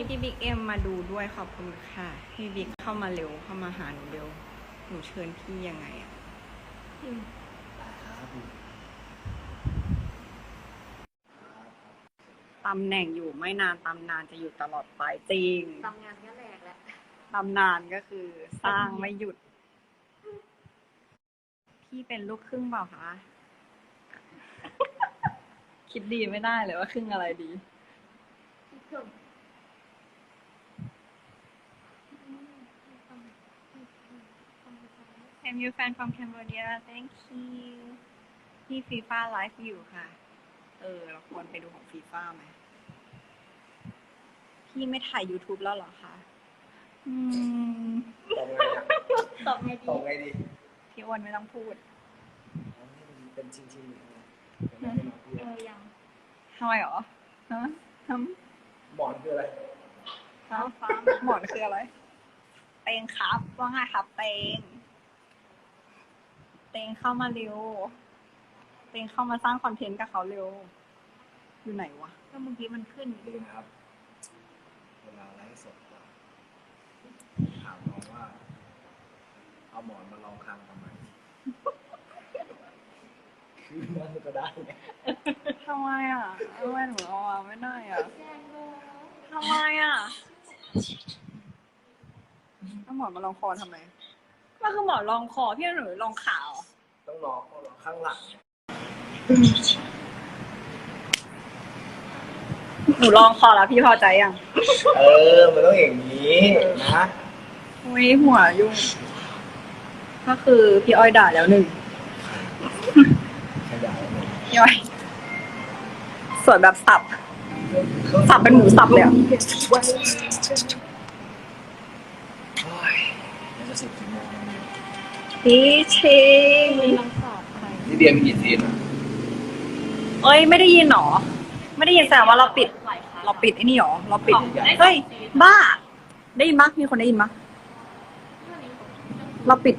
พี่พี่บิ๊กเอ็มมาดูด้วยขอบคุณค่ะ พี่บิ๊กเข้ามาเร็วเข้ามาหาหนูเร็ว หนูเชิญพี่ยังไงอะตำแหน่งอยู่ไม่นานตำนานจะอยู่ตลอดไปจริงทำงานก็แหลกแล้วตำนานก็คือสร้างไม่หยุด พี่เป็นลูกครึ่งเปล่าคะ คิดดีไม่ได้เลยว่าครึ่งอะไรดีพี่เพิ่ I'm your fan from Cambodia thank you พี่ฟีฟ่าไลฟ์อยู่ค่ะ เออ เราควรไปดูของฟีฟ่าไหม พี่ไม่ถ่าย YouTube แล้วเหรอคะอืมตรงไงอะตอบไงตดีรงไงดีพี่อ้วนไม่ต้องพูด อ๋อนี่มันเป็นชิ้นๆอยู่นะเดี๋ยวเราไปลองดูเออยังทำไมเหรอฮะทหมอนคืออะไรำฮะหมอนคืออะไร เตงครับ ว่าไงครับเตง เตงเข้ามาเร็ว เตงเข้ามาสร้างคอนเทนต์กับเขาเร็ว อยู่ไหนวะก็เมื่อกี้มันขึ้นดูนะครับ เวลาไลฟ์สดเราถามน้องว่า เอาหมอนมาลองคางทำไม คือมันก็ได้ไงทำไมอะทำไมหนูเอามาไม่ได้อะแจ้งโลทำไมอะเอาหมอนมาลองคอทำไม มันคือหมอนรองคอพี่หนูรองขาเหรอต้องรอต้องรอข้างหลังไงหนูลองคอแล้วพี่พอใจยังเออ มันต้องอย่างนี้นะอุ้ยหัวยุ่ง ก็คือพี่อ้อยด่าแล้วหนึ่งขยายเลยพี่อ้อยสวยแบบสับ สับเป็นหมูสับเลยอะโอ้ยนี่จะสิบกี่โมงแล้วเนี่ย พี่ชิงมีลองสอบใครนี่เรียนมีกี่ซีนอะเอ้ยไม่ได้ยินหรอ ไม่ได้ยินแสดงว่าเราปิดหลายครั้งเราปิดไอ้นี่หรอ เราปิด เฮ้ย บ้า ได้ยินมั้ยมีคนได้ยินมั้ยเราปิด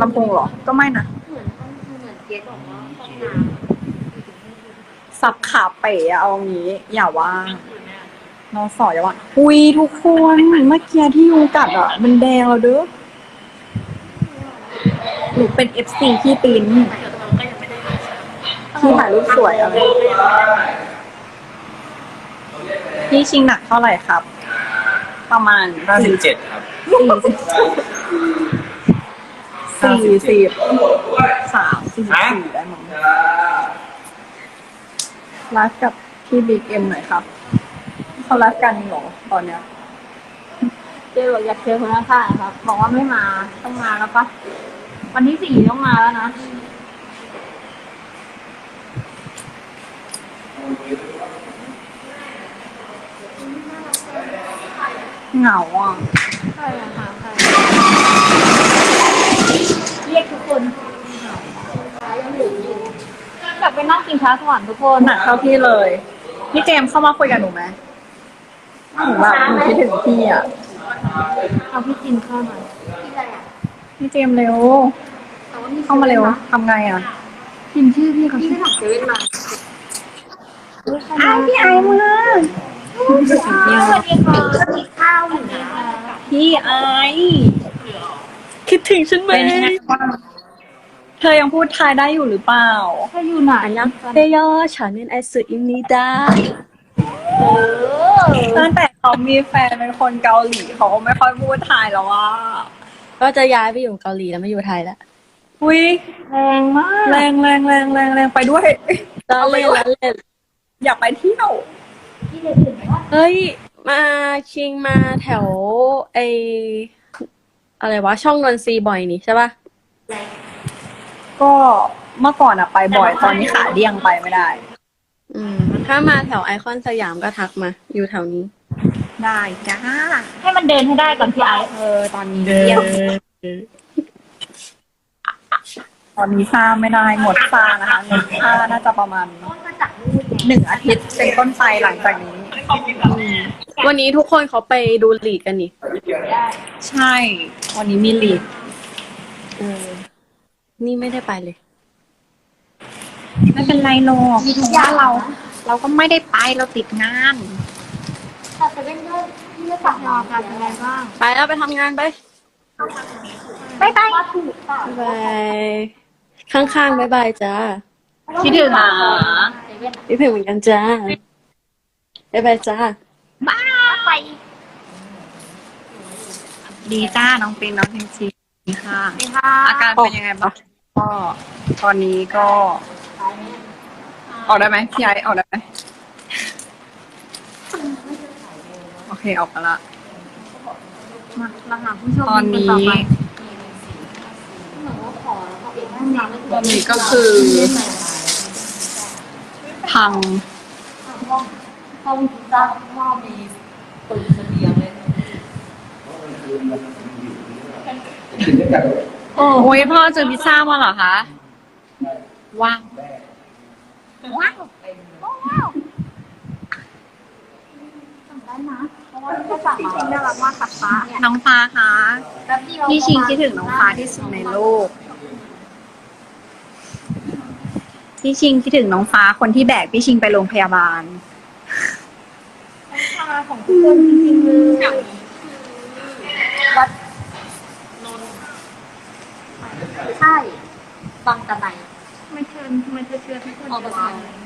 ลำโพงเหรอ ก็ไม่นะเหมือนต้องเหมือนเกดบอกว่าห้องน้ำสับขาเป๋อะเอางี้อย่าว่าน้องสออย่าว่าอุ้ยทุกคนเมื่อกี้ที่ยุงกัดอะ มันแดงแล้วเด้อ หนูเป็นเอฟซีที่ปีนแต่เราก็ยังไม่ได้มาใช้ที่ถ่ายรูปสวยอะไรพี่ชิงหนักเท่าไหร่ครับ ประมาณห้าสิบเจ็ดครับ สี่สิบสี่สิบสามสี่สิบสี่ได้มั้งไลฟ์กับพี่บิ๊กเอ็มหน่อยครับ เขาไลฟ์กันเหรอตอนเนี้ยเจบอกอยากเจอคนข้างๆครับ บอกว่าไม่มา ต้องมาแล้วปะ วันที่สี่ต้องมาแล้วนะเหงาอะใช่ค่ะใช่เรียกทุกคนยังเหลืออยู่กลับไปนั่งกินช้าสวรรค์ทุกคนหนักเท่าพี่เลย พี่เจมส์เข้ามาคุยกับหนูไหมหนูแบบหนูคิดถึงพี่อะเอาพี่จินเข้ามาพี่อะไรอะ พี่เจมส์เร็วแต่ว่าเข้ามาเร็วทำไงอะพิมพ์ชื่อพี่เขาพี่ไปถักเซเว่นมาไอ้พี่ไอ้มาสวัสดีค่ะสวัสดีข้าวอยู่นะพี่ไอคิดถึงฉันไหมเธอยังพูดไทยได้อยู่หรือเปล่าถ้าอยู่ไหนยังเตยอฉันเป็นไอสุอิมนิดาเออตั้งแต่เขามีแฟนเป็นคนเกาหลีเขาก็ไม่ค่อยพูดไทยแล้วว่า ก็จะย้ายไปอยู่เกาหลีแล้วไม่อยู่ไทยแล้วอุ้ยแรงมาก แรงแรงแรงแรงแรงไปด้วย ล้อเล่นล้อเล่นอยากไปเที่ยวพี่เลยถึงว่าเฮ้ย มาชิงมาแถวไออะไรวะ ช่องนนทรีบ่อยนี่ใช่ปะก็เมื่อก่อนอะไปบ่อย ตอนนี้ขาเดี้ยงไปไม่ได้ อืม ถ้ามาแถวไอคอนสยามก็ทักมา อยู่แถวนี้ ได้จ้า ให้มันเดินให้ได้ก่อนพี่ไอซ์เออ ตอนนี้เดี้ยงตอนนี้ซ่าไม่ได้หมดซ่านะคะเงินค่าน่าจะประมาณต้นมาจากนู่นไงหนึ่งอาทิตย์เป็นต้นไปหลังจากนี้วันนี้ทุกคนเขาไปดูลีดกันนี่ ใช่ วันนี้มีลีดเออ นี่ไม่ได้ไปเลย ไม่เป็นไรหรอกเพราะว่าเรา เราก็ไม่ได้ไปเราติดงาน แต่เซเว่นก็ที่ไม่สั่งรอกันยังไงบ้างไปแล้วไปทำงานไปไปไปว่าถูกค่ะบายข้างๆบายบายจ้าคิดถึงหาเซเว่นพี่เพลงเหมือนกันจ้าบายบายจ้าบ้าไปดีจ้าน้องปินน้องพิมชีค่ะดีค่ะอาการเป็นยังไงบ้างก็ตอนนี้ก็ ออกได้ไหมพี่ไอออกได้ไหม โอเคออกมาละ มาเราหาผู้ชมตอนนี้คต่ไปเหมือนว่าขอแล้วก็ปิดห้องน้ำไม่ตอนนี้ก็คือ พังห้องห้องพิซซ่าห้องมีปืนเสบียงเลยโอ้ยพ่อเจอพิซซ่ามาเหรอคะว้าวว้าวว้าวสั่งได้ นะเพราะว่าที่จะสั่งมาน่ารักมากกับฟ้าเนี่ยน้องฟ้าคะแป๊บเดียวพี่ชิงคิดถึงน้องฟ้าที่สุดในโลก พี่ชิงคิดถึงน้องฟ้าคนที่แบกพี่ชิงไปโรงพยาบาลชาของทุกคนจริงๆเลยวัดนนท์ใช่บางตะไนไม่เชิญไม่เชื่อพี่ออกไป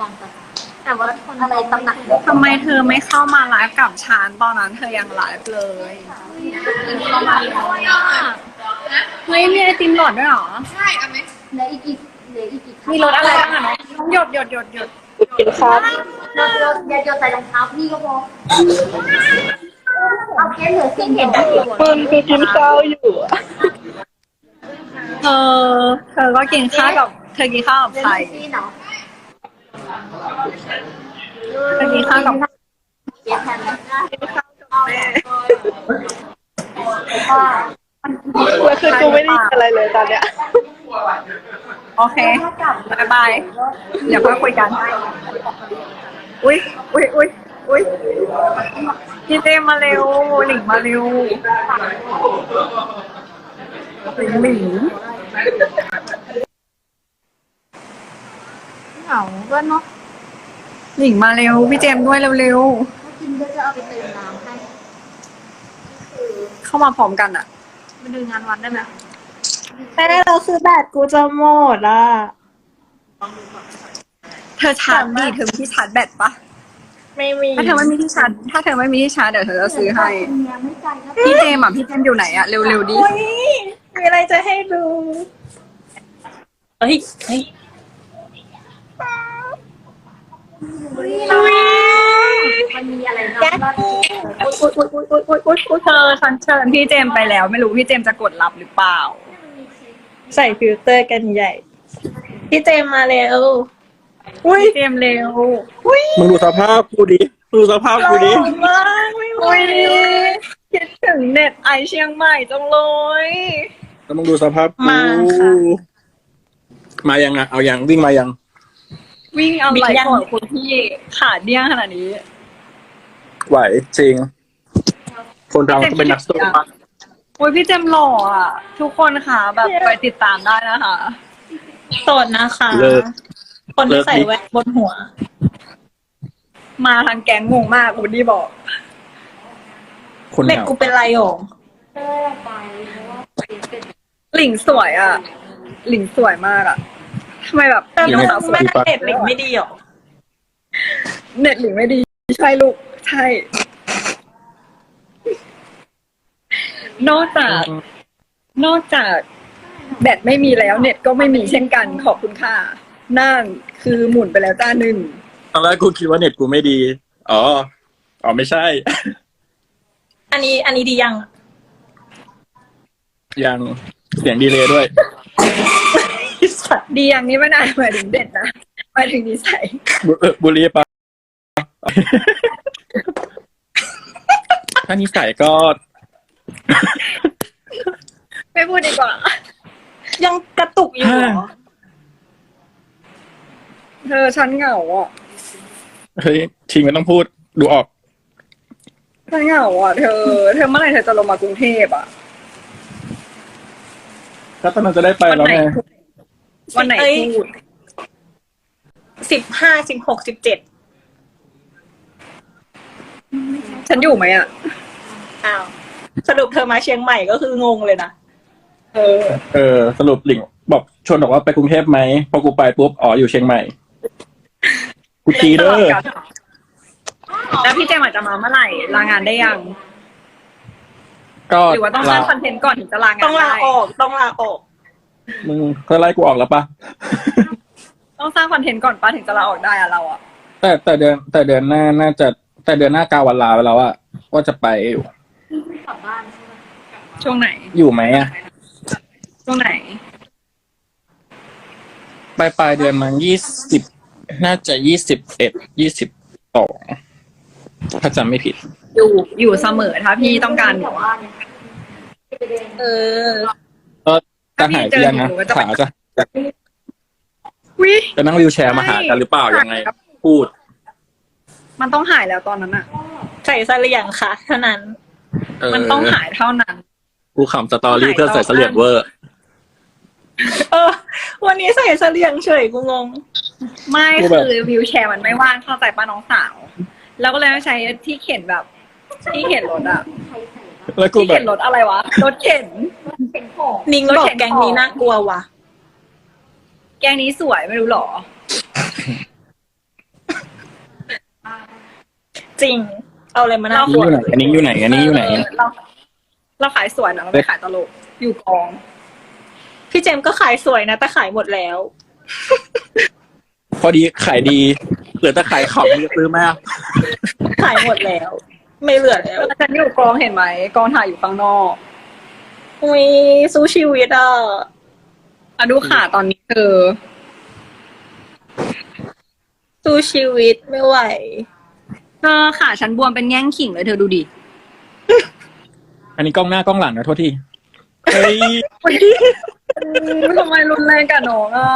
บางตะไน แต่ว่าคนอะไรตำหนักทำไมเธอไม่เข้ามาไลฟ์กับฉันตอนนั้นเธอยังไลฟ์เลยเข้ามาแล้วเฮ้ยมีไอติมหลอดด้วยเหรอเหลืออีกกี่เหลืออีกกี่มีรสอะไรบ้างอะน้องหยดหยดหยดหยดกินข้าวโยนโยนอย่าโยนใส่รองเท้าพี่ก็พอเอาแค่เหลือสิ่งเห็นได้ดีมึงคือกินข้าวอยู่เธอเธอก็กินข้าวกับ เธอกินข้าวกับใคร พี่เนาะกินข้าวกับเก็บแทนนะแม่ว่าคือกูไม่ได้ยินอะไรเลยตอนเนี้ย โอเคบายบายเดี๋ยวค่อยคุยกัน อุ้ยอุ้ยอุ้ยอุ้ยพี่เต้มาเร็ว หลิงมาเร็ว หลิงหลิง เหงาก็เนาะหลิงมาเร็ว พี่เจมส์ด้วยเร็วถ้ากินก็จะเอาไปเติมน้ำให้ๆ เข้ามาพร้อมกันอะไปดูงานวัดได้ไหมแต่เราคือแบตกูจะหมดอะ เธอชาร์จดีเธอมีที่ชาร์จแบตปะไม่มี ถ้าเธอไม่มีที่ชาร์จถ้าเธอไม่มีที่ชาร์จเดี๋ยวเธอจะซื้อให้ยังไม่ใจก็พี่เจมส์อะพี่เจมส์อยู่ไหนอะเร็วๆดิมีอะไรจะให้ดู เฮ้ย เฮ้ย มันมีอะไรเนาะอุ๊ยอุ๊ยอุ๊ยอุ๊ยอุ๊ยอุ๊ยอุ๊ยเธอฉันเชิญพี่เจมส์ไปแล้ว ไม่รู้พี่เจมส์จะกดรับหรือเปล่า ใส่ฟิลเตอร์กันใหญ่ พี่เจมมาเร็วพี่เจมส์เร็วมึงดูสภาพกูดิมึงดูสภาพกูดิมากไม่ไหวคิดถึงเน็ตไอเชียงใหม่จังเลย แล้วมึงดูสภาพกู มาค่ะ มายังอะเอายังวิ่งมายัง วิ่งเอาบิ๊ไหกลยังก่อนคุณพี่ขาเดี้ยงขนาดนี้ ไหวจริง คนเราก็เป็นนักสู้อะโอ้ยพี่เจมส์หล่ออะ ทุกคนค่ะ แบบไปติดตามได้นะคะโสดนะคะ เลิกคนที่ใส่แว่นบนหัว มาทางแก๊งงงมากคุณดีบอกคนเด็กเหงากูเป็นไรหรอหลิงสวยอะ หลิงสวยมากอะ ทำไมแบบแต่พี่น้น้อองงสาวสวแม่ยเด็ดหลิงไม่ดีหรอ เน็ตหลิงไม่ดี ใช่ลูก ใช่ นอกจาก นอกจากแบตไม่มีแล้วเน็ตก็ไม่มีเช่นกันขอบคุณค่ะนั่นคือหมุนไปแล้วจ้าหนึ่งตอนแรกกูคิดว่าเน็ตกูไม่ดี อ๋อ อ๋อไม่ใช่ อันนี้ อันนี้ดียัง ยังเสียงดีเลยด้วย ดีอย่างนี้ไม่ได้หมายถึงเด็ดนะหมายถึงนิสัยบุเอ่อบุรีปะ ถ้านิสัยก็ไม่พูดดีกว่ายังกระตุกอยู่เหรอเธอฉันเหงาอะเฮ้ยชิงไม่ต้องพูดดูออก ฉันเหงาอะเธอ เธอเมื่อไหร่เธอจะลงมากรุงเทพอะก็ตอนนั้นจะได้ไปวันแล้วไหนไงพูด วันไหนเอ้ยพูดสิบห้าสิบหกสิบเจ็ดฉันอยู่ไหมอะ อ้าวสรุปเธอมาเชียงใหม่ก็คืองงเลยนะเออ เออ สรุปหลิงบอกชวนบอกว่าไปกรุงเทพไหมพอกูไปปุ๊บอ๋ออยู่เชียงใหม่กูตีเด้อแล้วพี่เจมส์อาจจะมาเมื่อไหร่ลางานได้ยัง ก็หรือว่าต้องสร้างคอนเทนต์ก่อนถึงจะลางานต้องลาได้ ออก ต้องลาออก มึงก็ไล่กูออกแล้วปะ ต้องสร้างคอนเทนต์ก่อนป้าถึงจะลาออกได้อะเราอะแต่แต่เดือนแต่เดือนหน้าน่าจะแต่เดือนหน้ากาวันลาไปแล้วอะว่าจะไปอยู่ช่วงไหน อยู่ไหมอะช่วงไหนปลายปลายเดือนมันยี่สิบน่าจะยี่สิบเอ็ดยี่สิบสองถ้าจำไม่ผิด อยู่อยู่เสมอถ้าพี่ต้องการหนูเออก็ จะหายเพียนนะขาจะจะวิจะนั่งวิวแชร์มาหากันหรือเปล่ายังไง พูด มันต้องหายแล้วตอนนั้นอะใส่เสลียงค่ะเท่านั้นเออมันต้องหายเท่านั้นกูขำสตอรี่เพื่อนใส่เสลียดเวอร์ เออ วันนี้ใส่เสลียงเฉยกูงง ไม่กูแบบคือวิวแชร์มันไม่ว่างเข้าใจป้าน้องสาว แล้วก็เลยต้องใช้ที่เข็นแบบ ที่เข็นรถอะแล้วกูที่แบเข็บนรถอะไรวะรถเข็น นิงบอกแกงนี้น่ากลัวว่ะ แกงนี้สวยไม่รู้หรอ จริง เอาอะไรมาน่าเรากลัวอันนี้อยู่ไหนอันนี้อยู่ไหนอันนี้อยู่ไหน เราเราขายสวยนะเราไม่ขายตลก อยู่กอง พี่เจมส์ก็ขายสวยนะแต่ขายหมดแล้ว พอดีขายดี เหลือแต่ขายขำจะซื้อมากขายหมดแล้ว ไม่เหลือแล้ว ฉันอยู่กองเห็นไหมกองถ่ายอยู่ข้างนอก อุ้ยสู้ชีวิตอะอะดูขาตอนนี้เธอสู้ชีวิตไม่ไหว เธอขาฉันบวมเป็นแง่งขิงเลยเธอดูดิอันนี้กล้องหน้ากล้องหลังนะโทษทีเฮ้ยทำไมรุนแรงกับน้องอะ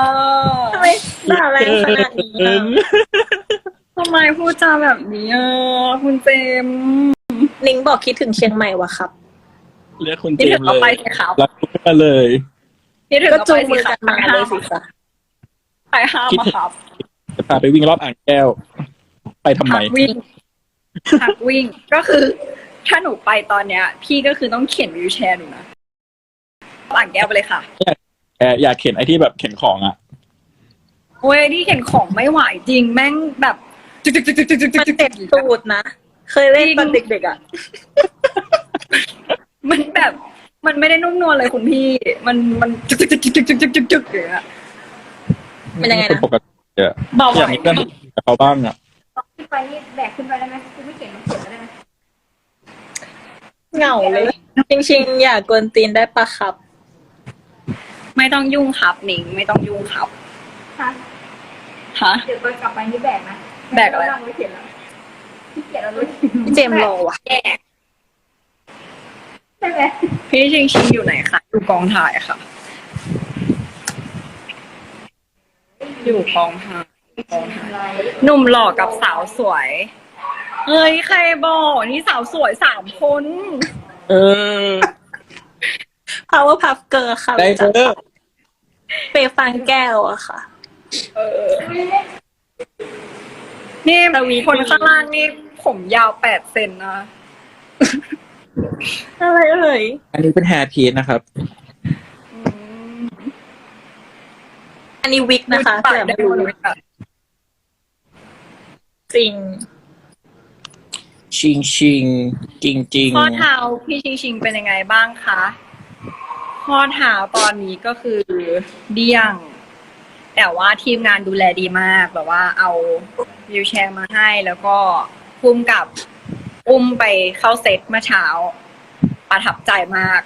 ทำไมด่าแรงขนาดนี้อะทำไมพูดจาแบบนี้อะคุณเจมส์นิงบอกคิดถึงเชียงใหม่ว่ะครับ เรียกคุณเจนี่ถึมงส์เราเลไปยสิครับรักกันเลยนี่ถึงก็เราจูไปงมืสิอครักับนมาเลยสิคะใครห้ามมาครับจะพาไปวิ่งรอบอ่างแก้ว ไปทำไมหักวิ่งหักวิ่งก็คือ ถ้าหนูไปตอนเนี้ย พี่ก็คือต้องเข็นวิวแชร์หนูนะหลังแก้วไปเลยค่ะแอบอยากเข็นไอ้ที่แบบเข็นของอะโอ้ยที่เข็นของไม่ไหวจริงแม่งแบบจึกจึกจึกจึกจึกจึกมันจึกเจ็บตูดนะเคยเล่นตอนเด็กๆอะ มันแบบ มันไม่ได้นุ่มนวลเลยคุณพี่ มันมันจึกจึกจึกจึกจึกจึกจึกจึกอย่างเงี้ยเป็นยังไงนะปกติอะเบาไหวอยากมีเพื่อนกับเขาบ้างอะขึ้นไปนี่แบกขึ้นไปได้ไหมกูไม่เขียนมันเขียนได้ไหมเหงาเลย จริงๆ อยากกวนตีนได้ปะครับ ไม่ต้องยุ่งครับหนิง ไม่ต้องยุ่งครับคะฮะ เดี๋ยวไปกลับไปนี่แบกนะแบกอะไร ม่ต้งไว้เขียนแล้วที่เขียนเอาไว้พี่เจมส์รอว่ะใช่ไหมพี่ชิงชิงอยู่ไหนคะอยู่กองถ่ายค่ะ อยู่กองถ่ายกองถ่ายอะไรหนุ่มหล่อกับสาวสวยเฮ้ยใครบอกนี่สาวสวยสามคนเออ Power Puff Girl ค่ะได้เจอเปย์ฟังแก้วอะค่ะนี่ตะวีคนข้างล่างนี่ผมยาวแปดเซนนะ อะไรเอ่ยอันนี้เป็นแฮร์พีทนะครับ อันนี้วิกนะคะปาแต่กได้ไม่รู้หมดเลยอะจริง ชิงชิงจริงจริงข้อเท้าพี่ชิงชิงเป็นยังไงบ้างคะ ข้อเท้าตอนนี้ก็คือเดี้ยง แต่ว่าทีมงานดูแลดีมากแบบว่าเอาวิวแชร์มาให้แล้วก็พุ่มกับ อุ้มไปเข้าเซตเมื่อเช้า ประทับใจมาก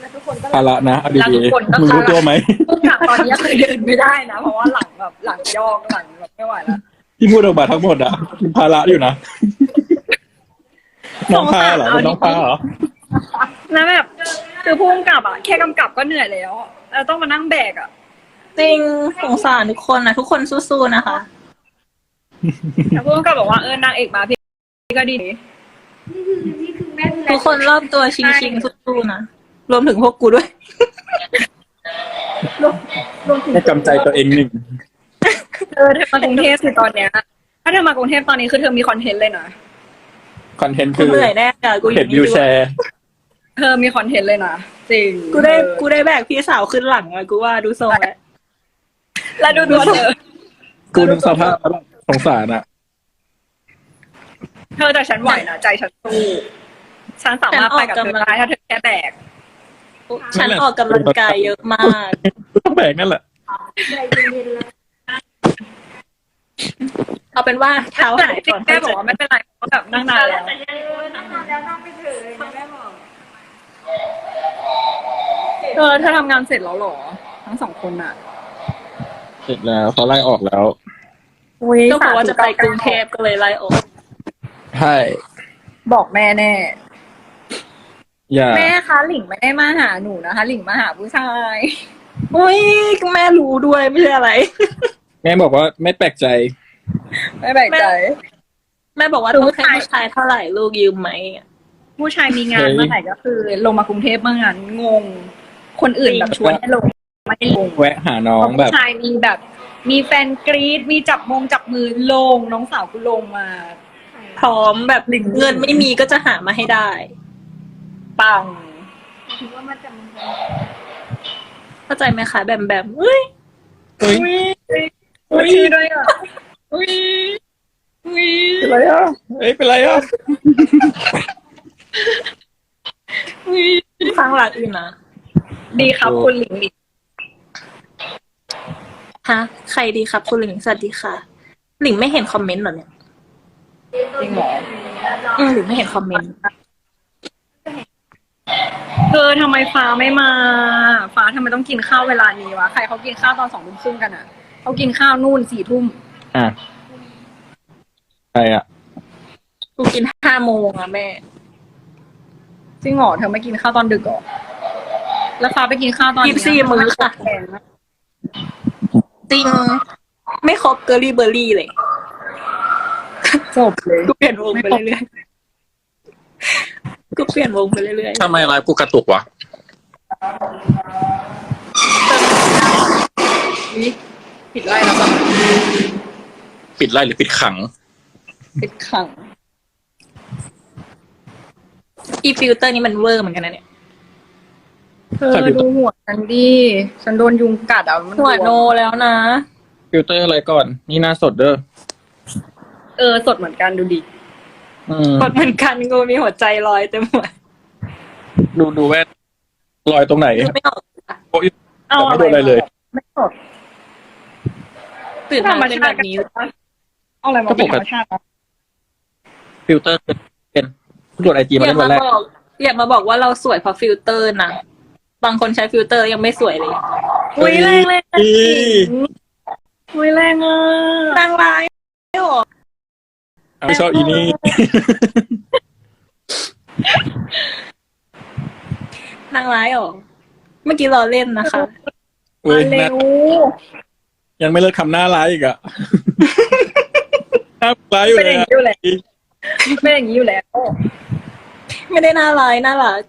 แล้วทุกคนก็ภาระนะเอาแล้วดีทุกคนก็ ๆมึงรู้ภาระตัวไหมพุ่มกับตอนนี้คือเดินไม่ได้นะ เพราะว่าหลังแบบหลังยอกหลังแบบไม่ไหวแล้ว ที่พูดออกมาทั้งหมดอะภาระอยู่นะน้องพาเหรอเป็นน้องพาเหรอ แล้วแบบคือพุ่มกับอะ แค่กำกับก็เหนื่อยแล้วแล้วต้องมานั่งแบกอะ จริงสงสารทุกคนนะทุกคนสู้ๆนะคะ แต่พุ่มกับบอกว่าเออนางเอกมาพี่ก็ดี นี่คือนี่คือแม่ดูแลทุกคนรอบตัวชิงชิงๆสู้ๆนะรวมถึงพวกกูด้วยให้กำใจตัวเองหนึ่งเออเธอมากรุงเทพสิตอนเนี้ย ถ้าเธอมากรุงเทพตอนนี้คือเธอมีคอนเทนต์เลยนะ คอนเทนต์กูคือเหนื่อยแน่อะกูอเห็นยู่วิวแชด้วยร์เธอมีคอนเทนต์เลยนะจริงกูได้เออกูได้แบกพี่สาวขึ้นหลังอะกูว่าดูทรงแล้วแล้วดูตัวเธอ กูนึกสภาพแล้วแบบสงสารอะ เธอแต่ฉันไหวนะใจฉันสู้ฉันสามารถไปกับเธอได้ถ้าเธอแค่แบกฉันออกกำลังกายเยอะมากต้องแบกนั่นแหละใจเย็นๆเลยเอาเป็นว่าเท้าหายก่อนแม่บอกว่าไม่เป็นไรเพราะแบบนั่งนานแล้วนั่งนานแล้วนั่งไม่ถึงเลยนะแม่บอกเออเธอทำงานเสร็จแล้วเหรอ ทั้งสองคนอะ เสร็จแล้วเขาไล่ออกแล้วก็บอกว่าจะไปกรุงเทพก็เลยไล่ออก ใช่ บอกแม่แน่ อย่า แม่คะหลิงไม่ได้มาหาหนูนะคะหลิงมาหาผู้ชายอุ้ยแม่รู้ด้วยไม่ใช่อะไร แม่บอกว่าไม่แปลกใจ ไม่แปลกใจ แม่บอกว่าต้องให้ผู้ชายเท่าไหร่ลูกยืมไหมผู้ชายมีงานเฮ้ยเมื่อไหร่ก็คือ ลงมากรุงเทพเมื่อนั้นงง คนอื่นแบบชวนให้ลงไม่ลงแวะหาน้องแบบผู้ชายมีแบบ มีแฟนกรีดมีจับมงจับมือลงน้องสาวกูลงมา พร้อมแบบเงินไม่มีก็จะหามาให้ได้ ปังถือว่ามาจากเมืองไทยเข้าใจไหมคะแบมแบมเฮ้ยเฮ้ยอุ้ยชื่อด้วยอะอุ้ยอุ้ยเป็นไรอะเอ้ยเป็นไรอะอุ้ยข้างหลังอื่นนะดีครับคุณหลิงหลิงฮะ ใครดีครับคุณหลิงสวัสดีค่ะ หลิงไม่เห็นคอมเมนต์เหรอเนี่ย จริงเหรออืมหลิงไม่เห็นคอมเมนต์เธอทำไมฟ้าไม่มา ฟ้าทำไมต้องกินข้าวเวลานี้วะ ใครเขากินข้าวตอนสองทุ่มครึ่งกันอะ เขากินข้าวนู่นสี่ทุ่มอะใครอะกูกินห้าโมงอะแม่ จริงเหรอเธอไม่กินข้าวตอนดึกเหรอ แล้วฟ้าไปกินข้าวตอนยี่สิบสี่มื้อค่ะแพงนะจริง ไม่ครบเกอรี่เบอร์รี่เลย จบเลยกูเปลี่ยนวงไปเรื่อยๆกูเปลี่ยนวงไปเรื่อยทำไมไลฟ์กูกระตุกวะนี่ปิดไล่แล้วก็ปิดไล่หรือปิดขัง ปิดขังๆอีฟิลเตอร์นี้มันเวอร์เหมือนกันนะเนี่ย เธอดูหัวฉันดิ ฉันโดนยุงกัดอะมันหัวโนแล้วนะ ฟิลเตอร์อะไรก่อน นี่หน้าสดเด้อ เออ สดเหมือนกันดูดิอืมกดเหมือนกันกูมีหัวใจลอยเต็มหัวดูดูแว่นรอยตรงไหนดูไม่ออกโอ้ยเอาแต่ไม่โดนอะไรเลย ไม่สดตื่นธรมารมเป็นชาแบติบนี้เอาอะไรมาเป็นธรรมชาติวะฟิลเตอร์เป็นผู้ตรวจไอจีอมาย่าเล่นวัมานแรกบอกอย่ามาบอกว่าเราสวยเพราะฟิลเตอร์นะบางคนใช้ฟิลเตอร์ยังไม่สวยเลยอุ้ยแรงเลยอีอุ้ยแรงอะนางร้ายไม่หรอ ไม่ชอบอีนี่ นางร้ายหรอ เมื่อกี้เราเล่นนะคะเว้ยเร็นะวยังไม่เลิกทำหน้าร้ายอีกอะ หน้าร้ายอยู่เป็นเลอยย่างอะนี้อยู่แล้วเป็นอย่างนี้อยู่แล้วไม่ได้น่าร้ายน่ารัก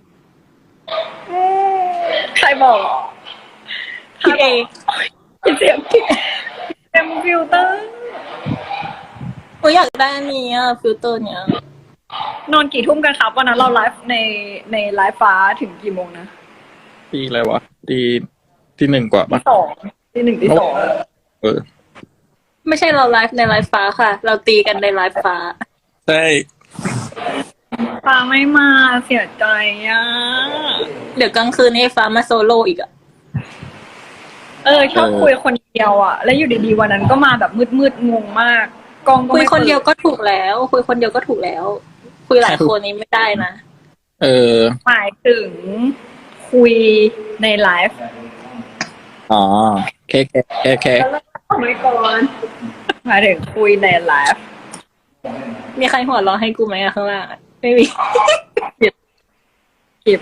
ใครบอกพี่เอเสียงเต็มฟิลเตอร์ กูอยากได้อันนี้อะฟิลเตอร์เนี้ยนอนกี่ทุ่มกันครับวันนั้นเราไลฟ์ในในไลฟ์ฟ้าถึงกี่โมงนะตีอะไรวะตีที่หนึ่งกว่าที่ปะสองที่หนึ่งที่สองเออไม่ใช่เราไลฟ์ในไลฟ์ฟ้าค่ะ เราตีกันในไลฟ์ฟ้า ใช่ฟ้าไม่มาเสียใจอะเดี๋ยวกลางคืนนี้ฟ้ามาโซโล่อีกอะเออชอบคุยคนเดียวอะ แล้วอยู่ดีๆวันนั้นก็มาแบบมืดๆงงมาก กล้องก็คุยไม่คนเดียวปิก็ถูกแล้ว คุยคนเดียวก็ถูกแล้ว คุยหลายคนนี้ไม่ได้นะเออ หมายถึงคุยในไลฟ์อ๋อเคเคเคเคไม่ก่อนหมายถึงคุยในไลฟ์มีใครหัวเราะให้กูไหมอะข้างล่างอะไม่มีคลิป